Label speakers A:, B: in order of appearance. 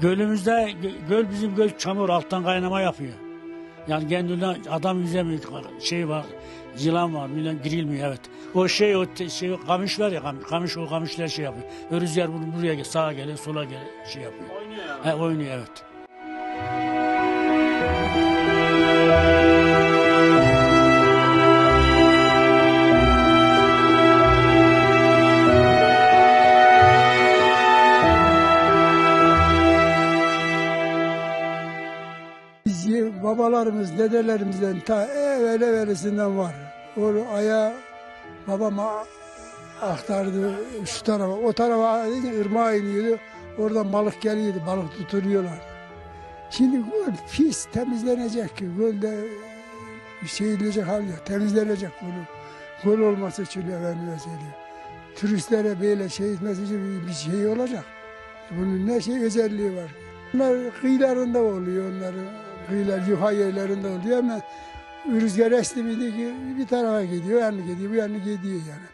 A: Gölümüzde gö- göl bizim göl çamur alttan kaynama yapıyor. Yani kendinden adam yüzemiyor şey var yılan var milyon girilmiyor evet. O şey o şey kamış var ya kamış, kamış o kamışlar şey yapıyor. Rüzgar bunu buraya sağa geliyor sola geliyor şey yapıyor.
B: Oynuyor.
A: He, oynuyor evet.
C: Babalarımız, dedelerimizden ta evvel evvelisinden var. O aya babama aktardı şu tarafa, o tarafa ırmağa iniyordu. Oradan balık geliyordu, balık tuturuyorlar. Şimdi göl pis temizlenecek ki gölde şey edilecek hal yok, temizlenecek bunu. Göl olması için efendime söyleyeyim. Turistlere böyle şey etmesi için bir şey olacak. Bunun ne şey özelliği var. Bunlar kıyılarında oluyor onların. Kıyılar yuha yerlerinde oluyor ama rüzgar esti ki bir tarafa gidiyor, yani gidiyor, bu yana gidiyor yani.